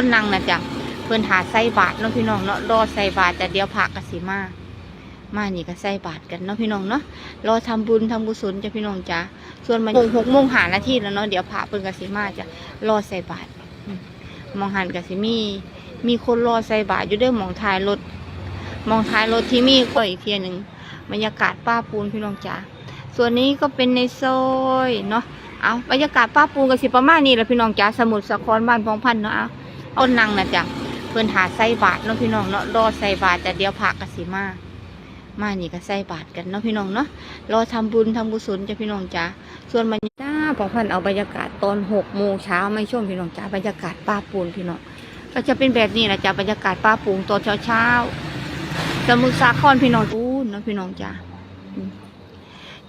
คนนั่งนะจ๊ะเพื่อนหาใส่บาทเนาะพี่น้องเนาะรอใส่บาทแต่เดี๋ยวผักกสิมามานี่ก็ใส่บาทกันเนาะพี่น้องเนาะรอทำบุญทำกุศลจ้ะพี่น้องจ้ะส่วนมันหกโมงหานาทีแล้วเนาะเดี๋ยวพระเพิ่นกสิมาจ้ะรอใส่บาทอืมมองหันกสิมี มีคนรอใส่บาทอยู่เด้วยมองท้ายรถมองท้ายรถที่มีก็อีกเทียหนึ่งบรรยากาศป้าปูนพี่น้องจ้ะส่วนนี้ก็เป็นในซอยเนาะเอาบรรยากาศป้าปูนกับสิประมาณนี้แหละพี่น้องจ้ะสมุทรสาครบ้านพองพันธุ์เนาะเอา เอานั่งนะจ้ะเพิ่นหาใส่บาทเนาะพี่น้องเนาะรอใส่บาทแต่เดี๋ยวพระกสิมามานี่ก็ใส่บาทกันเนาะพี่น้องเนาะรอทำบุญทำกุศลจ้ะพี่น้องจ้าส่วนบรรยากาศพอพันเอาบรรยากาศตอนหกโมงเช้าไม่ช่วงพี่น้องจ้าบรรยากาศป้าปูนพี่น้องก็จะเป็นแบบนี้แหละจ้าบรรยากาศป้าปูนตอนเช้าเช้าสมุทรสาครพี่น้องปูนเนาะพี่น้องจ้า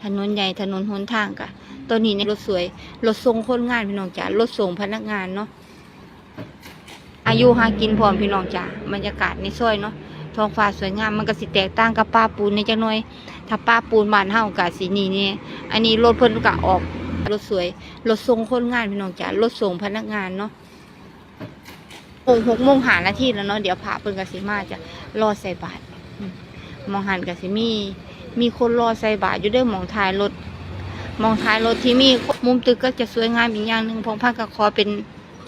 ถนนใหญ่ถนนหนทางกะตัวนี้เนี่ยรถสวยรถส่งคนงานพี่น้องจ้ารถส่งพนักงานเนาะ อายุหากินพร้อมพี่น้องจ้าบรรยากาศในซอยเนาะท้องฟ้าสวยงามมันก็สิแตกต่างกับป้าปูนในจังหน่อย ถ้าป้าปูนบ้านเฮากะสีนี่นี่อันนี้รถเพิ่นก็ออกรถสวยรถส่งคนงานพี่น้องจ้ารถส่งพนักงานเนาะโมงหกโมงหานาทีแล้วเนาะเดี๋ยวพระเพิ่นก็สิมาจะรอใส่บาตรมองหันก็สิมี มีคนรอใส่บาตรอยู่เด้วยมองท้ายรถมองท้ายรถที่มีมุมตึกก็จะสวยงามอีกอย่างหนึ่งพงพักก็ขอเป็น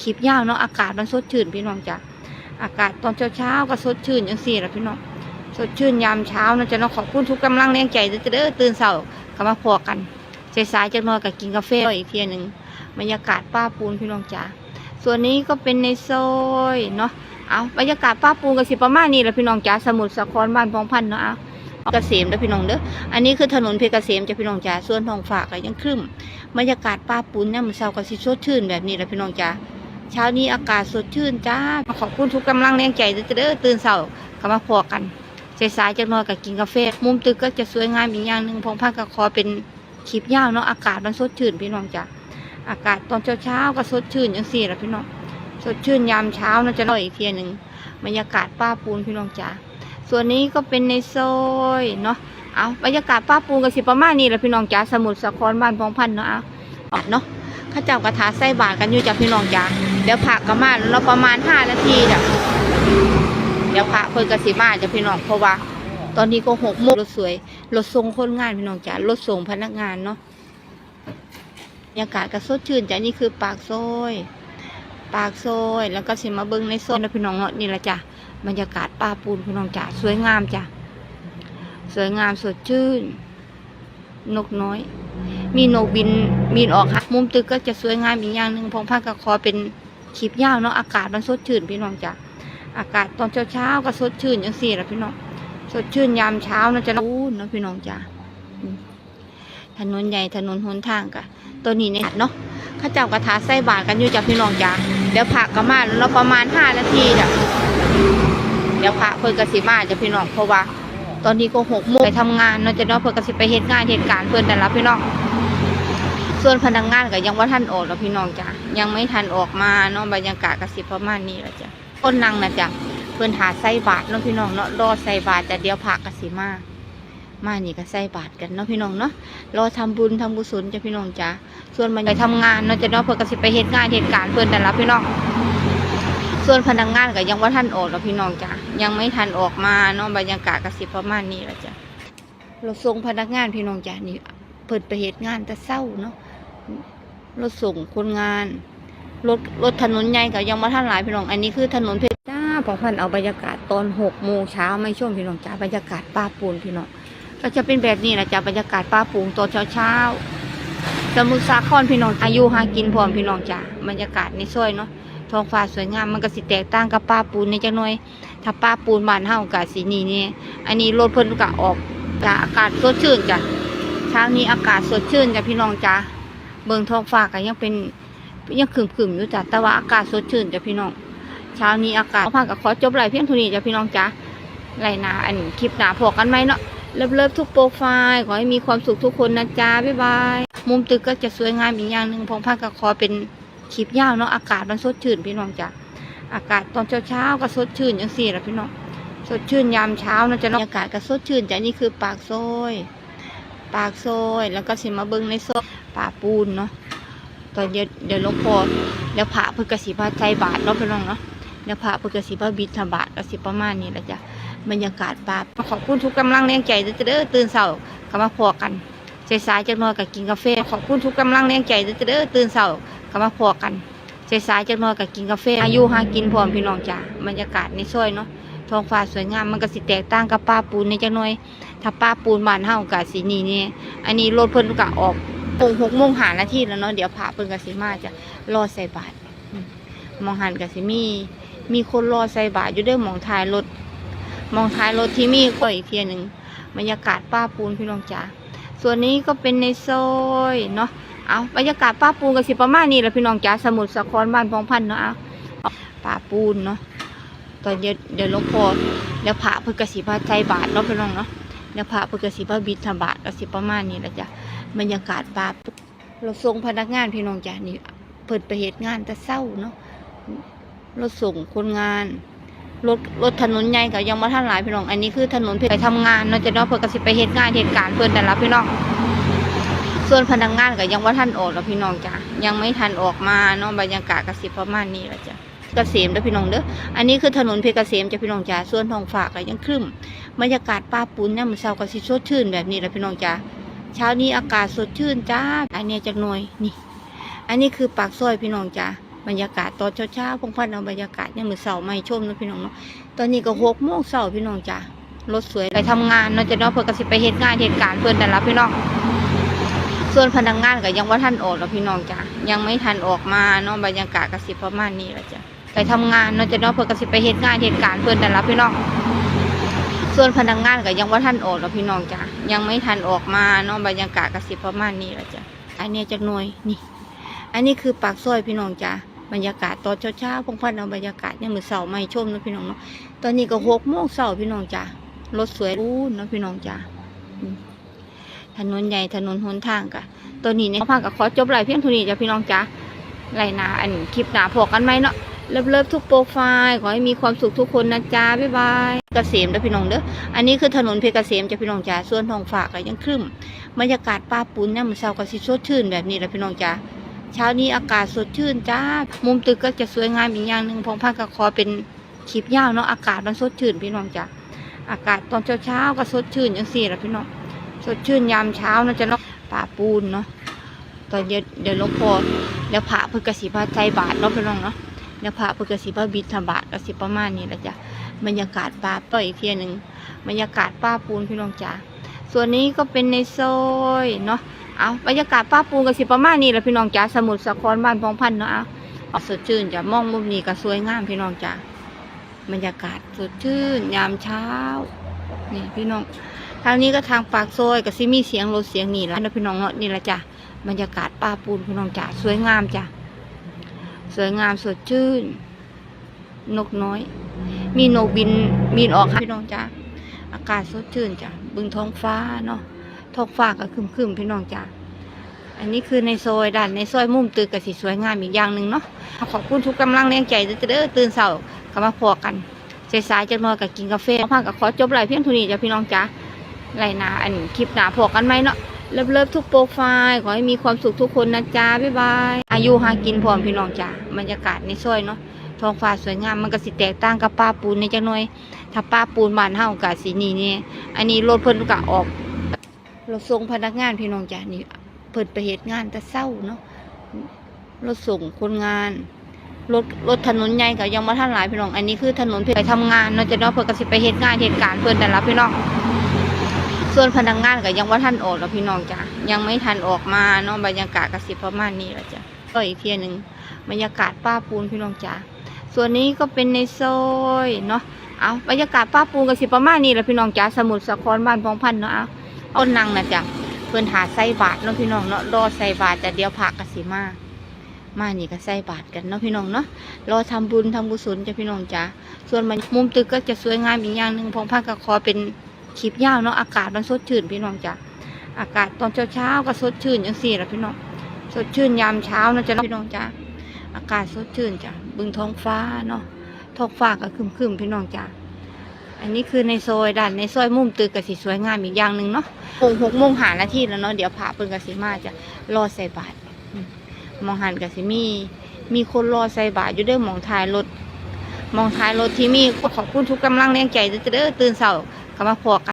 คลิปยาวเนาะอากาศมันสดชื่นพี่น้องจ้ะอากาศตอนเช้าๆก็สดชื่นอย่างสี่ละพี่น้องสดชื่นยามเช้านะจะน้องขอบคุณทุกกำลังแรงใจเด้อจะเด้อตื่นเช้าก็มาพอกันสายๆจะนอนกับกินกาแฟอีกเทียหนึ่งบรรยากาศป้าปูนพี่น้องจ๋าส่วนนี้ก็เป็นในซอยเนาะเอาบรรยากาศป้าปูนก็สิประมาณนี้แหละพี่น้องจ๋าสมุทรสาครบ้านพองพันเนาะเอาเกษมเด้อพี่น้องเด้ออันนี้คือถนนเพชรเกษมจ้ะพี่น้องจ๋าส่วนทองฝากก็ยังครึ้มบรรยากาศป้าปูนเนี่ยมันเช้าก็สิสดชื่นแบบนี้แหละพี่น้องจ๋า เช้านี้อากาศสดชื่นจ้าขอบคุณทุกกำลังแรงใจเด้อเด้อตื่นเช้าก็มาพอกันสายๆจะนอนกับกินกาแฟมุมตึกก็จะสวยงามอีกอย่างหนึ่งพงพักก็ขอเป็นคลิปยาวเนาะอากาศมันสดชื่นพี่น้องจ้ะอากาศตอนเช้าๆก็สดชื่นอย่างสี่ละพี่น้องสดชื่นยามเช้านะจะนอนอีกเทียหนึ่งบรรยากาศป้าปูนพี่น้องจ้ะส่วนนี้ก็เป็นในซอยเนาะเอาบรรยากาศป้าปูนกับสิประมาณนี้แหละพี่น้องจ้ะสมุทรสาครบ้านพงพันเนาะเอาเนาะข้าเจ้ากระถาใส่บาทกันอยู่จาพี่น้องจ้า เดี๋ยวผักก็มาเราประมาณห้านาทีจ้ะเดี๋ยวพระเพิ่นกสิมาจะพี่น้องเพราะว่า ตอนนี้ก็หกโมงรถสวยรถส่งคนงานพี่น้องจ้ารถส่งพนักงานเนาะบรรยากาศก็สดชื่นจ้ะนี่คือปากซอยปากซอยแล้วก็สิมาเบิ้งในโซนนะพี่น้องเนาะนี่ละจ้ะบรรยากาศป่าปูนพี่น้องจ้าสวยงามจ้ะสวยงามสดชื่น นกน้อย มีนกบินบินออกค่ะมุมตึกก็จะสวยงามอีกอย่างหนึ่งพงพักก็ขอเป็น คลิปยาวเนาะอากาศมันสดชื่นพี่น้องจ้ะอากาศตอนเช้าเช้าๆก็สดชื่นอย่างสี่ละพี่น้องสดชื่นยามเช้านะจะอู้เนาะพี่น้องจ้ะถนนใหญ่ถนนหนทางกะตัวนี้เนี่ยเนาะข้าเจ้ากระถาใส่บาทกันอยู่จ้ะพี่น้องจ้ะเดี๋ยวผักก็มาเราประมาณห้านาทีจ้ะเดี๋ยวพระเพิ่นกสิมาจ้ะพี่น้องเพราะว่า ตอนนี้ก็หกโมงไปทำงานเนาะจะเนาะเพื่อนก็สิไปเหตุงานเหตุการณ์เพื่อนแต่ละพี่น้อง ส่วนพนักงานก็ยังว่าท่านออกแล้วพี่น้องจ้ะยังไม่ทันออกมาเนาะบรรยากาศก็สิประมาณนี้แหละจ้ะคนนั่งนะจ้ะเพื่อนหาใส่บาทเนาะพี่น้องเนาะรอใส่บาทแต่เดี๋ยวผักก็สิมามานี่ก็ใส่บาทกันเนาะพี่น้องเนาะรอทำบุญทำกุศลจ้ะพี่น้องจ้ะส่วนมันไปทำงานเนาะจะเนาะเพื่อนก็สิไปเหตุงานเหตุการณ์เพื่อนแต่ละพี่น้อง ส่วนพนักงานก็ยังว่าท่านออกแล้วพี่น้องจ้ะยังไม่ทันออกมาเนาะบรรยากาศก็สิประมาณนี้แหละจ้ะเราส่งพนักงานพี่น้องจ้ะนี่เปิดไปเหตุงานแต่เศร้าเนาะ รถส่งคนงาน รถรถถนนใหญ่ก็ยังว่าท่านหลายพี่น้อง อันนี้คือถนนเพชรจ้าพอพันเอาบรรยากาศตอนหกโมงเช้าไม่ช่วงพี่น้องจ้ะบรรยากาศป้าปูนพี่น้อง ก็จะเป็นแบบนี้แหละจ้ะบรรยากาศป้าปูนตอนเช้าเช้าสมุทรสาครพี่น้องอายุหากินพร้อมพี่น้องจ้ะบรรยากาศในซอยเนาะท้องฟ้าสวยงามมันก็สิแตกต่างกับป้าปูนในจังหน่อย ถ้าป้าปูนบานเฮากะสีนี่นี่อันนี้รถเพิ่นก็ออกจ้ะอากาศสดชื่นจ้ะเช้านี้อากาศสดชื่นจ้ะพี่น้องจ้ะ เบิ่งท้องฟ้าก็ยังเป็นยังขึมๆอยู่จ้ะแต่ว่าอากาศสดชื่นจ้ะพี่น้องเช้านี้อากาศพาก็ขอจบไลเพียงเท่านี้จ้ะพี่น้องจ้ะไลฟ์หนาอันคลิปหนาพอกันไหมเนาะเลิฟๆทุกโปรไฟล์ขอให้มีความสุขทุกคนนะจ๊ะบ๊ายบายมุมตึกก็จะสวยงามอีกอย่างหนึ่งพงพักก็ขอเป็นคลิปยาวเนาะอากาศมันสดชื่นพี่น้องจ้ะอากาศตอนเช้าเช้าๆก็สดชื่นอย่างสี่ละพี่น้องสดชื่นยามเช้านะจะเนาะอากาศก็สดชื่นจ้ะนี่คือปากซอย ปากซอยแล้วก็สิมาเบิ้งในซอยป่าปูนเนาะตอนเดี๋ยวเดี๋ยวลงพอเดี๋ยวพระเพื่อกสิพาใจบาทเนาะพี่น้องเนาะเดี๋ยวพระเพื่อกสิบบิดธบาตกสิประมาณนี้แหละจ้ะบรรยากาศป่าขอบคุณทุกกำลังแรงใจเด้อเด้อตื่นเช้าก็มาพอกันใจสายจักหน่อยก็กินกาแฟขอบคุณทุกกำลังแรงใจเด้อเด้อตื่นเช้าก็มาพอกันใจสายจักหน่อยก็กินกาแฟอายุหากินพร้อมพี่น้องจ้ะบรรยากาศในซอยเนาะ ท้องฟ้าสวยงามมันก็สิแตกต่างกับป่าปูนในจักหน่อย ถ้าป้าปูนบ้านเฮาก็สินี่นี่อันนี้รถเพิ่นก็ออกโมงหกโมงหานาทีแล้วเนาะเดี๋ยวพระเพิ่นก็สิมาจะรอใส่บาตรมองหันก็สิมี มีคนรอใส่บาตรอยู่เด้อหมองท้ายรถมองท้ายรถที่มีก็อีกเทียหนึงบรรยากาศป้าปูนพี่น้องจ๋าส่วนนี้ก็เป็นในซอยเนาะเอาบรรยากาศป้าปูนก็สิประมาณนี้แหละพี่น้องจ๋าสมุทรสาครบ้านพองพันเนาะเอาป้าปูนเนาะ ตอนเดี๋ยวเดี๋ยวหลวงพ่อเดี๋ยวพระเพิ่นก็สิมาใจบาตรเนาะพี่น้องเนาะเดี๋ยวพระเพื่อกสิบบิธบาตกสิประมาณนี้แหละจ้ะบรรยากาศบาปเราส่งพนักงานพี่น้องจ้ะนี่เปิดไปเหตุงานแต่เศร้าเนาะรถส่งคนงานรถรถถนนใหญ่กับยังมาท่านหลายพี่น้อง อันนี้คือถนนเพื่อไปทำงานเนาะจะเนาะเพื่อกสิไปเหตุงานเหตุการณ์เพื่อนแต่ละพี่น้อง ส่วนพนักงานก็ยังว่าท่านออกแล้วพี่น้องจ้ะยังไม่ทันออกมาเนาะบรรยากาศกสิประมาณนี้แหละจ้ะ กษมเด้อพี่น้องเด้อ อันนี้คือถนนเพชรเกษมจ้ะพี่น้องจ้ะส่วนทองฝากก็ยังครึ้มบรรยากาศป่าปูนเนี่ยมันเช้าก็สิสดชื่นแบบนี้แหละพี่น้องจ้าเช้านี้อากาศสดชื่นจ้า อันนี้จากหน่วยนี่ อันนี้คือปากซอยพี่น้องจ้าบรรยากาศตอนเช้าๆพงพันเอาบรรยากาศเนี่ยมือเสาไม่ชมนะพี่น้องเนาะ ตอนนี้ก็หกโมงเสาพี่น้องจ้ารถสวยไปทำงานเนาะจะเนาะเพื่อกสิไปเหตุงานเหตุการณ์เพื่อนแต่ละพี่น้อง ส่วนพนักงานก็ยังว่าท่านออกแล้วพี่น้องจ้ายังไม่ทันออกมาเนาะบรรยากาศกสิประมาณนี้ละจ้ะ ไปทำงานเนาะจะเนาะเพื่อกสิไปเหตุงานเหตุการณ์เพื่อนแต่ละพี่น้องส่วนพนักงานก็ยังว่าท่านออกแล้วพี่น้องจ้ะยังไม่ทันออกมาเนาะบรรยากาศกสิประมาณนี้แหละจ้ะอันนี้จากหน่วยนี่ อันนี้คือปากซอยพี่น้องจ้ะบรรยากาศตอนเช้าๆพงพันเอาบรรยากาศเนี่ยมือเสาไม่ชมนะพี่น้องเนาะตอนนี้ก็หกโมงเสาพี่น้องจ้ะรถสวยรูนเนะพี่น้องจ้ะถนนใหญ่ถนนหนทางกะตอนนี้เนี่ยพากับขอจบไลเพียงท่านี้จ้ะพี่น้องจ้ะไลน์หนาอันคลิปหนาพอกันไหมเนาะ เลิฟเลิฟทุกโปรไฟล์ขอให้มีความสุขทุกคนนะจ๊ะบ๊ายบายเกษมเด้อพี่น้องเด้ออันนี้คือถนนเพชรเกษมจ้ะพี่น้องจ้าส่วนทองฝากก็ยังครึ้มบรรยากาศป้าปูนเนี่ยมันเช้าก็สิสดชื่นแบบนี้แหละพี่น้องจ้าเช้านี้อากาศสดชื่นจ้ามุมตึกก็จะสวยงามอีกอย่างหนึ่งพองพักก็ขอเป็นคลิปยาวเนาะอากาศมันสดชื่นพี่น้องจ้าอากาศตอนเช้าเช้าๆก็สดชื่นอย่างสี่แหละพี่น้องสดชื่นยามเช้านะจ๊ะเนาะป้าปูนเนาะตอนเดี๋ยวเดี๋ยวลงพอเดี๋ยวพระเพื่อกสิพาใจบาทเนาะพี่น้องเนาะ เดี๋ยวพระพื่อกสิบบิธบาตกสิประมาณนี้ละจ้ะบรรยากาศป่าต่อยอีกเทียหนึ่งบรรยากาศป้าปูนพี่น้องจ๋าส่วนนี้ก็เป็นในโซยเนาะเอาบรรยากาศป้าปูนกสิประมาณนี้ละพี่น้องจ๋าสมุทรสาครบ้านพองพันเนาะเอาสดชื่นจ้ะมองมุมนี้ก็สวยงามพี่น้องจ๋าบรรยากาศสดชื่นยามเช้านี่พี่น้องทางนี้ก็ทางปากโซยก็สิมีเสียงรถเสียงนี่แล้วนะพี่น้องเนาะนี่ละจ้ะบรรยากาศป้าปูนพี่น้องจ๋าสวยงามจ้ะ สวยงามสดชื่น นกน้อย มีนกบินบินออกค่ะพี่น้องจ้าอากาศสดชื่นจ้ะบึงท้องฟ้าเนาะท้องฟ้าก็ครึมๆพี่น้องจ้าอันนี้คือในซอยด้านในซอยมุมตึกก็สิสวยงามอีกอย่างหนึ่งเนาะขอบคุณทุกกำลังแรงใจเด้อเด้อตื่นเช้าก็มาพอกันสายๆจักหน่อยก็กินกาแฟพากับขอจบไลเพียงท่านี้จ้ะพี่น้องจ้าไลน์หนาอันคลิปหนาพอกันไหมเนาะ เลิฟเลิฟทุกโปรไฟล์ ขอให้มีความสุขทุกคนนะจ๊ะบ๊ายบาย อายุหากินพร้อมพี่น้องจ้าบรรยากาศในซอยเนาะท้องฟ้าสวยงามมันก็สิแตกต่างกับป้าปูนในจังหน่อย ถ้าป้าปูนบ้านเฮาก็สีนี่นี่อันนี้รถเพิ่นก็ออกรถส่งพนักงานพี่น้องจ้านี่เพิ่นไปเหตุงานแต่เศร้าเนาะรถส่งคนงานรถรถถนนใหญ่ก็ยังมาท่านหลายพี่น้อง อันนี้คือถนนไปทำงานเนาะจะเนาะเพิ่นก็สิไปเหตุงานเหตุการณ์เพิ่นแต่ละพี่น้อง ส่วนพนักงานก็ยังว่าท่านออกแล้วพี่น้องจ้ะยังไม่ทันออกมาเนาะบรรยากาศกสิประมาณนี้แหละจ้ะก็อีกเทียหนึ่งบรรยากาศป้าปูนพี่น้องจ้ะส่วนนี้ก็เป็นในซอยเนาะเอาบรรยากาศป้าปูนกสิประมาณนี้แหละพี่น้องจ้ะสมุทรสาครบ้านพองพันเนาะเอาเอานังนะจ้ะเพื่อนหาใส่บาทเนาะพี่น้องเนาะรอใส่บาทแต่เดียวผักกสิมามานี่ก็ใส่บาทกันเนาะพี่น้องเนาะรอทำบุญทำกุศลจ้ะพี่น้องจ้ะส่วนมันมุมตึกก็จะสวยงามอีกอย่างหนึ่งพองพันก็ขอเป็น คลิปยาวเนาะอากาศมันสดชื่นพี่น้องจ้ะอากาศตอนเช้าเช้าๆก็สดชื่นอย่างสี่ละพี่น้องสดชื่นยามเช้านะจ๊ะพี่น้องจ้ะอากาศสดชื่นจ้ะบึงท้องฟ้าเนาะท้องฟ้าก็ครึมๆพี่น้องจ้ะอันนี้คือในซอยด้านในซอยมุมตึกกสิสวยงามอีกอย่างหนึ่งเนาะหกหกโมงหานาทีแล้วเนาะเดี๋ยวพระเพิ่นกสิมาจะรอใส่บาตรอืมองหันกสิมี มีคนรอใส่บาตรอยู่ด้อหมองท้ายรถมองท้ายรถที่มีขอบคุณทุกกำลังแรงใจเด้อเด้อตื่นเช้า ก็มาพอกัน